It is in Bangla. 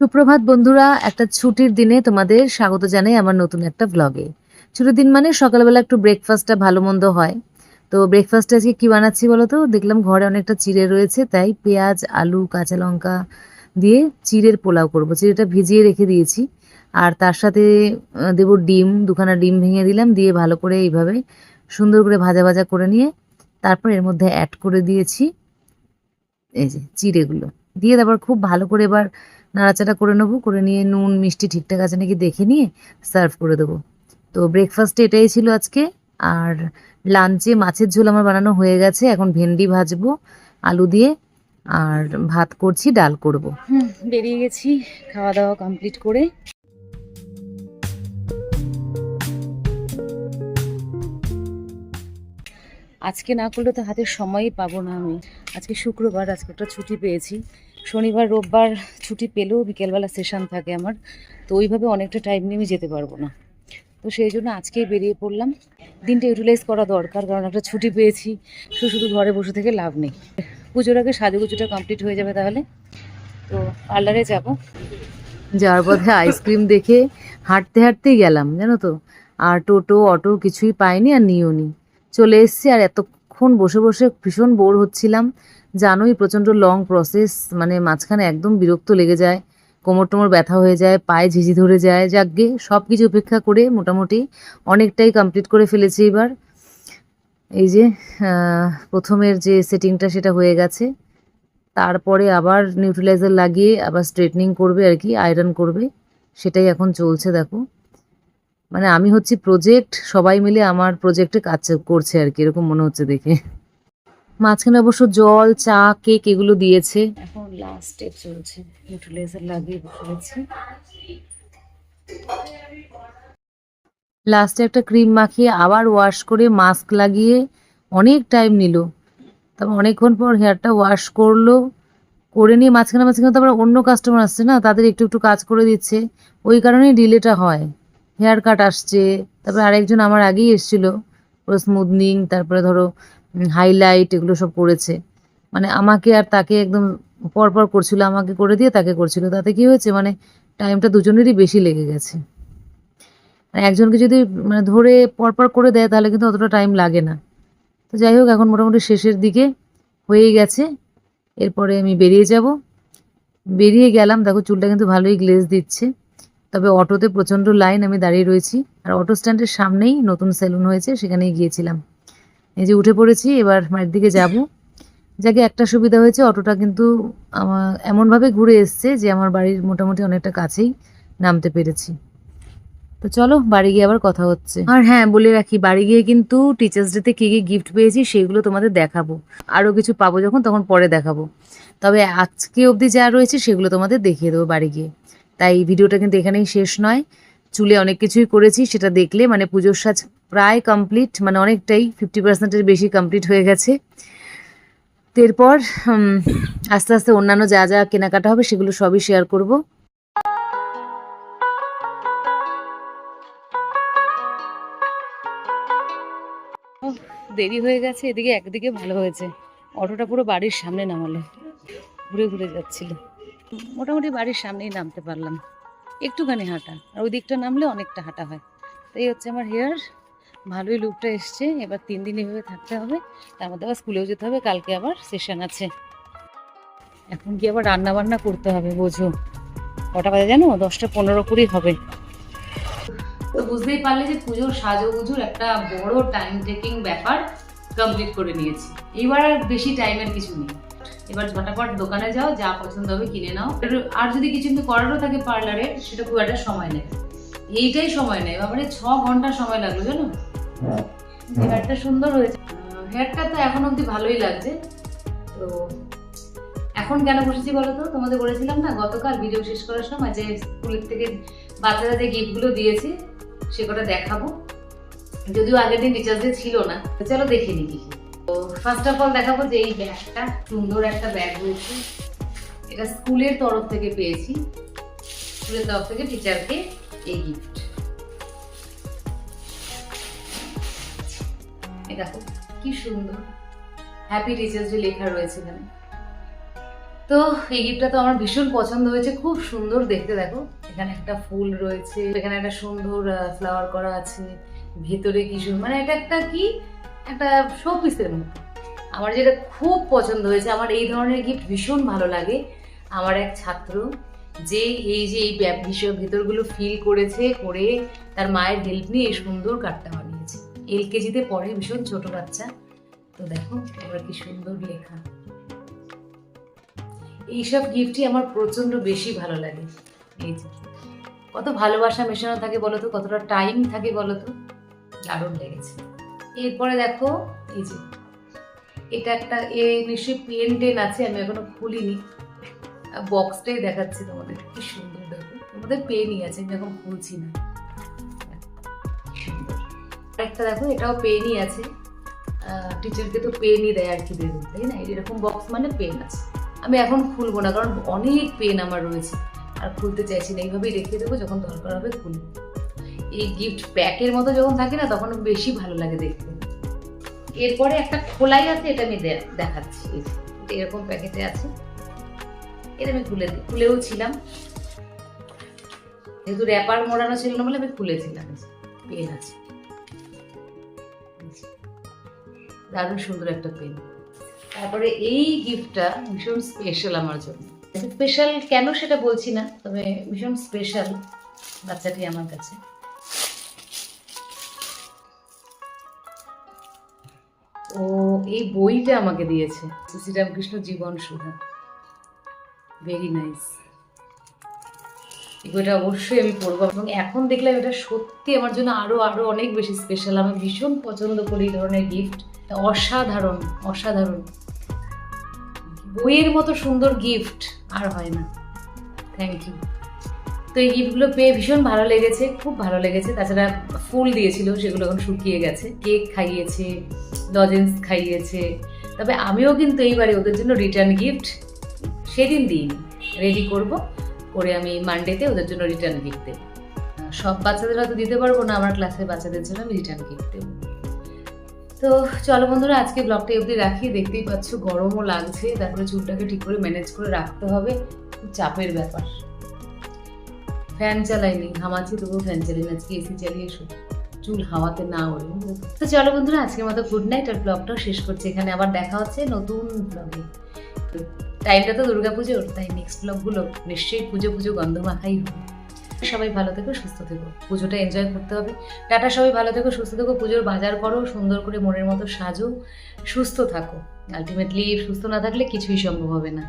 সুপ্রভাত বন্ধুরা, একটা ছুটির দিনে তোমাদের স্বাগত জানাই আমার নতুন একটা ব্লগে ছুটির দিন মানে সকালবেলা একটু ব্রেকফাস্টটা ভালো মন্দ হয়। তো ব্রেকফাস্টে আজকে কি বানাচ্ছি বলো তো দেখলাম ঘরে অনেকটা চিড়ে রয়েছে, তাই পেঁয়াজ, আলু, কাঁচা লঙ্কা দিয়ে চিড়ের পোলাও করব। চিড়েটা ভিজিয়ে রেখে দিয়েছি। আর তার সাথে দেবো ডিম, দুখানা ডিম ভেঙে দিলাম, দিয়ে ভালো করে এইভাবে সুন্দর করে ভাজা ভাজা করে নিয়ে তারপর এর মধ্যে অ্যাড করে দিয়েছি। এই যে চিড়েগুলো। দিয়ে তারপর খুব ভালো করে এবার নাড়াচাড়া করে নেব, করে নিয়ে নুন, মিষ্টি ঠিকঠাক আছে নাকি দেখে নিয়ে সার্ভ করে দেবো। তো ব্রেকফাস্টে এটাই ছিল আজকে। আর লাঞ্চে মাছের ঝোল আমার বানানো হয়ে গেছে। এখন ভেন্ডি ভাজবো, আলু দিয়ে, আর ভাত করছি, ডাল করব। বেরিয়ে গেছি খাওয়া দাওয়া কমপ্লিট করে। আজকে না করলে তো হাতে সময়ই পাবো না আমি। আজকে শুক্রবার, আজকে একটা ছুটি পেয়েছি। শনিবার, রোববার ছুটি পেলেও বিকেলবেলা সেশন থাকে আমার। তো ওইভাবে অনেকটা টাইম নিয়ে আমি যেতে পারব না। তো সেই জন্য আজকেই বেরিয়ে পড়লাম। দিনটা ইউটিলাইজ করা দরকার, কারণ একটা ছুটি পেয়েছি। শুধু শুধু ঘরে বসে থেকে লাভ নেই। পুজোর আগে সাজুগুজুটা কমপ্লিট হয়ে যাবে তাহলে। তো পার্লারে যাব। যাওয়ার পথে আইসক্রিম দেখে হাঁটতে হাঁটতেই গেলাম, জানো তো? আর টোটো, অটো কিছুই পাইনি আর নিও নি চলে এসেছি আর এতক্ষণ বসে বসে ভীষণ বোর হচ্ছিলাম। জানোই প্রচণ্ড লং প্রসেস মানে মাঝখানে একদম বিরক্ত লেগে যায়, কোমর টোমর ব্যথা হয়ে যায়, পায়ে ঝিঝি ধরে যায়, যাকগে সব কিছু উপেক্ষা করে মোটামুটি অনেকটাই কমপ্লিট করে ফেলেছি এবার। এই যে প্রথমের যে সেটিংটা সেটা হয়ে গেছে। তারপরে আবার নিউট্রিলাইজার লাগিয়ে আবার স্ট্রেটনিং করবে আর কি আয়রন করবে, সেটাই এখন চলছে দেখো। মানে আমি হচ্ছি প্রজেক্ট সবাই মিলে আমার প্রজেক্টে কাজ করছে আর কি, এরকম মনে হচ্ছে দেখে। মাঝখানে অবশ্য জল চা কেক এগুলো দিয়েছে। এখন লাস্ট স্টেপ চলছে। নিউট্রিলাইজার লাগিয়ে বসে লাস্টে একটা ক্রিম মাখিয়ে আবার ওয়াশ করে মাস্ক লাগিয়ে অনেক টাইম নিল। তারপর অনেকক্ষণ পর হেয়ারটা ওয়াশ করল। করে নিয়ে মাঝখানে মাঝখানে তারপর অন্য কাস্টমার আসছে না তাদের একটু একটু কাজ করে দিচ্ছে। ওই কারণেই ডিলেটা হয়। হেয়ার কাট আসছে তারপরে আরেকজন আমার আগেই এসেছিল। পুরো স্মুথনিং তারপরে ধরো হাইলাইট এগুলো সব করেছে। মানে আমাকে আর তাকে একদম পরপর করছিল, আমাকে করে দিয়ে তাকে করছিল। তাতে কি হয়েছে? মানে টাইমটা দুজনেরই বেশি লেগে গেছে। মানে একজনকে যদি মানে ধরে পরপর করে দেয়, তাহলে কিন্তু অতটা টাইম লাগে না। তো যাই হোক, এখন মোটামুটি শেষের দিকে হয়েই গেছে। এরপরে আমি বেরিয়ে যাব। বেরিয়ে গেলাম, দেখো চুলটা কিন্তু ভালোই গ্লেজ দিচ্ছে। তবে অটোতে প্রচণ্ড লাইন আমি দাঁড়িয়ে রয়েছি। আর অটো স্ট্যান্ডের সামনেই নতুন সেলুন হয়েছে, সেখানেই গিয়েছিলাম। এই যে উঠে পড়েছি, এবার মায়ের দিকে যাব। যাকে একটা সুবিধা হয়েছে, অটোটা কিন্তু আমার এমনভাবে ঘুরে এসছে যে আমার বাড়ির মোটামুটি অনেকটা কাছেই নামতে পেরেছি। তো চলো, বাড়ি গিয়ে আবার কথা হচ্ছে। আর হ্যাঁ বলে রাখি, বাড়ি গিয়ে কিন্তু টিচার্স ডেতে কী কী গিফট পেয়েছি সেগুলো তোমাদের দেখাবো। আরও কিছু পাবো যখন, তখন পরে দেখাবো। তবে আজকে অবধি যা রয়েছে সেগুলো তোমাদের দেখিয়ে দেবো বাড়ি গিয়ে। তাই ভিডিওটা কিন্তু এখানেই শেষ নয়। চুলে অনেক কিছুই করেছি, সেটা দেখলে মানে পুজোর সাজ প্রায় কমপ্লিট মানে অনেকটাই ফিফটি পার্সেন্টের বেশি কমপ্লিট হয়ে গেছে। এরপর আস্তে আস্তে অন্যান্য যা যা কেনাকাটা হবে সেগুলো সবই শেয়ার করব। দেরি হয়ে গেছে, এদিকে একদিকে ভালো হয়েছে। অটোটা পুরো বাড়ির সামনে নামালো, ঘুরে ঘুরে যাচ্ছিল। মোটামুটি বাড়ির সামনেই নামতে পারলাম। একটুখানি হাঁটা, আর ওই দিকটা নামলে অনেকটা হাঁটা হয়। তো এই হচ্ছে আমার হেয়ার ভালোই লুকটা এসছে। এবার তিন দিন এভাবে থাকতে হবে। তার মধ্যে আবার স্কুলেও যেতে হবে, কালকে আবার সেশন আছে। এখন কি আবার রান্না বান্না করতে হবে, বোঝো? কটা বাজে জানো? দশটা পনেরো কুড়ি হবে। তো বুঝতেই পারলে যে পুজোর সাজুগুজুর একটা বড় টাইম টেকিং ব্যাপার কমপ্লিট করে নিয়েছি। এবার আর বেশি টাইমের কিছু নেই। এবার ঝটাপট দোকানে যাও যা পছন্দ হবে কিনে নাও। আর- যদি কিছু করারও থাকে পার্লারে সেটা খুব একটা সময় নেয়। এইটাই সময় নেয়। এবারে ছ ঘণ্টা সময় লাগল জানো? হেয়ারটা সুন্দর হয়েছে। হেয়ারটা তো এখন অবধি ভালোই লাগছে। তো এখন কেন বসেছি বলো তো? তোমাদের বলেছিলাম না গতকাল ভিডিও শেষ করার সময় যে স্কুলের থেকে বাচ্চারা যে গিফটগুলো দিয়েছে সে কটা দেখাবো। যদিও আগের দিন ডে ছিল না। চলো দেখে নি কি। ফার্স্ট অফ অল দেখাবো যে এই ব্যাগটা, সুন্দর একটা ব্যাগ রয়েছে। এটা স্কুলের তরফ থেকে পেয়েছি। স্কুলের তরফ থেকে টিচারকে এই গিফট দেখো, কি সুন্দর। হ্যাপি টিচার্স ডে লেখা রয়েছে এখানে। তো এই গিফটটা তো আমার ভীষণ পছন্দ হয়েছে। খুব সুন্দর দেখতে দেখো। এখানে একটা ফুল রয়েছে। এখানে একটা সুন্দর ফ্লাওয়ার করা আছে। ভেতরে কি সুন্দর মানে এটা একটা কি একটা শো পিসের মতো। আমার যেটা খুব পছন্দ হয়েছে, আমার এই ধরনের গিফট ভীষণ ভালো লাগে। আমার এক ছাত্র যে এই যে এই বিষয় ভেতরগুলো ফিল করেছে, করে তার মায়ের হেল্প নিয়ে এই সুন্দর কার্ডটা বানিয়েছে। এলকেজিতে পড়ে ভীষণ ছোট বাচ্চা। তো দেখো এবার কি সুন্দর লেখা। এইসব গিফটই আমার প্রচণ্ড বেশি ভালো লাগে। এই যে, কত ভালোবাসা মেশানো থাকে বলো তো কতটা টাইম থাকে বলতো। দারুণ লেগেছে। এরপরে দেখো, এই যে, এটা একটা এ নিশ্চয়ই পেন টেন আছে, আমি এখনও খুলিনি। বক্সটাই দেখাচ্ছি তোমাদের, কি সুন্দর দেখো। তোমাদের পেনই আছে, আমি এখন খুলছি না। একটা দেখো, এটাও পেনই আছে। টিচারকে তো পেনই দেয় আর কি দেবে তাই না? এরকম বক্স মানে পেন আছে। আমি এখন খুলবো না, কারণ অনেক পেন আমার রয়েছে। আর খুলতে চাইছি না, এইভাবেই রেখে দেবো, যখন দরকার হবে খুলবো। এই গিফট প্যাকের মতো যখন থাকে না, তখন বেশি ভালো লাগে দেখতে। এরপরে একটা খোলাই আছে, এটা আমি দেখাচ্ছি। এরকম প্যাকেটে আছে। এটা আমি খুলে খুলেও ছিলাম। যেহেতু র্যাপার মোড়ানো ছিল না বলে আমি খুলেছিলাম। পেন আছে। দারুণ সুন্দর একটা পেন। তারপরে এই গিফটটা ভীষণ স্পেশাল আমার জন্য। স্পেশাল কেন সেটা বলছি না, তবে ভীষণ স্পেশাল বাচ্চাটি আমার কাছে। এই বইটা আমাকে দিয়েছে। শ্রীরামকৃষ্ণ জীবন সুধা। ভেরি নাইস এই বইটা অবশ্যই আমি পড়ব এবং এখন দেখলাম এটা সত্যি আমার জন্য আরও আরও অনেক বেশি স্পেশাল আমি ভীষণ পছন্দ করি এই ধরনের গিফট অসাধারণ অসাধারণ। বইয়ের মতো সুন্দর গিফট আর হয় না। থ্যাংক ইউ তো এই গিফটগুলো পেয়ে ভীষণ ভালো লেগেছে, খুব ভালো লেগেছে। তাছাড়া ফুল দিয়েছিল, সেগুলো এখন শুকিয়ে গেছে। কেক খাইয়েছে। লজেন্স খাইয়েছে। তবে আমিও কিন্তু এইবারে ওদের জন্য রিটার্ন গিফট সেদিন দিইনি। রেডি করব, করে আমি মানডেতে ওদের জন্য রিটার্ন গিফট দেবো। সব বাচ্চাদের হয়তো দিতে পারব না, আমার ক্লাসের বাচ্চাদের জন্য আমি রিটার্ন গিফট দেবো। তো চলো বন্ধুরা, আজকে ব্লগটা অবধি রাখি। দেখতেই পাচ্ছ গরমও লাগছে, তারপরে চুলটাকে ঠিক করে ম্যানেজ করে রাখতে হবে। চাপের ব্যাপার। ফ্যান চালাইনি, ঘামাচ্ছি তবুও ফ্যান চালিয়ে আজকে এসি চালিয়ে শুধু চুল হাওয়াতে না ওড়ে। তো? চলো বন্ধুরা, আজকের মতো গুড নাইট আর ব্লগটাও শেষ করছি। এখানে আবার দেখা হচ্ছে নতুন ব্লগে তো টাইমটা তো দুর্গাপুজোর, তাই নেক্সট ব্লগগুলো নিশ্চয়ই পুজো পুজো গন্ধ মাখাই হবে। সবাই ভালো থেকো, সুস্থ থেকো। পুজোটা এনজয় করতে হবে। টাটা, সবাই ভালো থেকো, সুস্থ থেকো। পুজোর বাজার করো, সুন্দর করে মনের মতো সাজো, সুস্থ থাকো। আলটিমেটলি সুস্থ না থাকলে কিছুই সম্ভব হবে না।